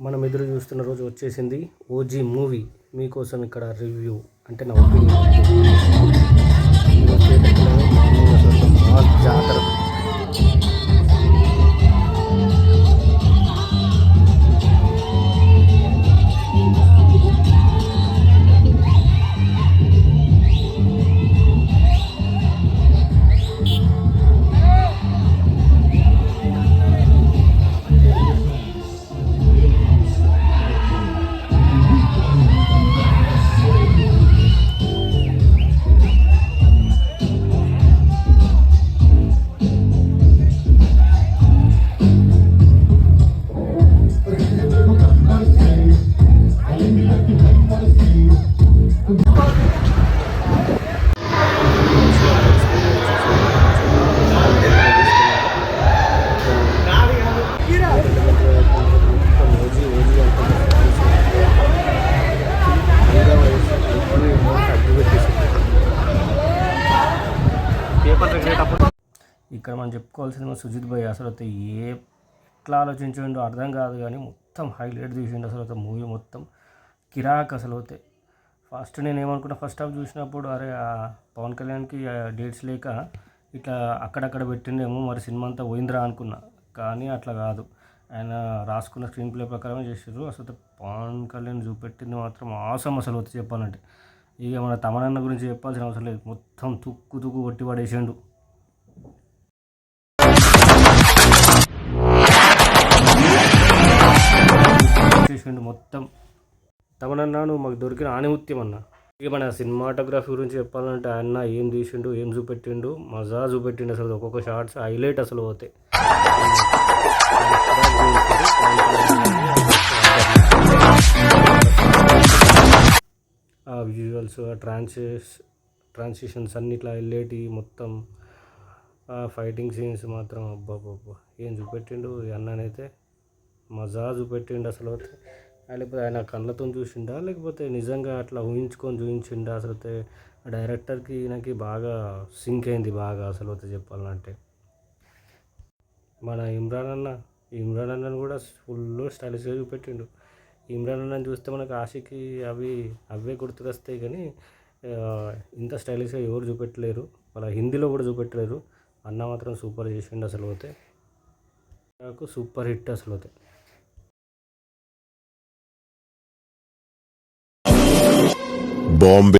మనం ఎదురు చూస్తున్న రోజు వచ్చేసింది ఓజీ మూవీ. మీకోసం ఇక్కడ రివ్యూ అంటే నా ఒపీనియన్. జాతర. ఇక్కడ మనం చెప్పుకోవాల్సింది మన సుజిత్ భయ్ అసలు అయితే ఏ ఎట్లా ఆలోచించిండో అర్థం కాదు కానీ మొత్తం హైలైట్ తీసిండు అసలు అయితే మూవీ మొత్తం. కిరాక్ అసలు అయితే. ఫస్ట్ నేను ఏమనుకున్నా ఫస్ట్ హాఫ్ చూసినప్పుడు అరే ఆ పవన్ కళ్యాణ్కి డేట్స్ లేక ఇట్లా అక్కడక్కడ పెట్టిండేమో మరి సినిమా అంతా పోయిందిరా అనుకున్నా. కానీ అట్లా కాదు. ఆయన రాసుకున్న స్క్రీన్ ప్లే ప్రకారమే చేసారు అసలు అయితే పవన్ కళ్యాణ్ చూపెట్టింది మాత్రం ఆసం అసలు వచ్చి చెప్పాలంటే. ఇక మన తమనన్న గురించి చెప్పాల్సిన అవసరం లేదు. మొత్తం తుక్కు తుక్కు కొట్టి పడేసిండు. చేసిండు మొత్తం. తమనన్నాను మాకు దొరికిన ఆనిముత్యం అన్న. ఇక మన సినిమాటోగ్రఫీ గురించి చెప్పాలంటే ఆయన ఏం తీసిండు ఏం చూపెట్టిండు మజా చూపెట్టిండు అసలు. ఒక్కొక్క షార్ట్స్ హైలైట్ అసలు పోతాయి ఆ విజువల్స్ ఆ ట్రాన్సిస్ ట్రాన్సిషన్స్ అన్ని ఇట్లా హైలైట్ మొత్తం. ఫైటింగ్ సీన్స్ మాత్రం అబ్బా అబ్బా ఏం చూపెట్టిండు ఈ అన్ననైతే. మజా చూపెట్టిండు అసలు లేకపోతే ఆయన కళ్ళతో చూసిండా? లేకపోతే నిజంగా అట్లా ఊహించుకొని చూపించిండా? అసలు అయితే డైరెక్టర్కి ఈయనకి బాగా సింక్ అయింది బాగా అసలు అయితే చెప్పాలంటే. మన ఇమ్రాన్ అన్న ఇమ్రాన్ అన్నను కూడా ఫుల్ స్టైలిష్గా చూపెట్టిండు. ఇమ్రాన్ అన్నని చూస్తే మనకు ఆశకి అవి అవే గుర్తుకొస్తాయి కానీ ఇంత స్టైలిష్గా ఎవరు చూపెట్టలేరు. వాళ్ళ హిందీలో కూడా చూపెట్టలేరు. అన్న మాత్రం సూపర్ చేసిండు అసలు అయితే నాకు సూపర్ హిట్ అసలు అయితే ബോംബെ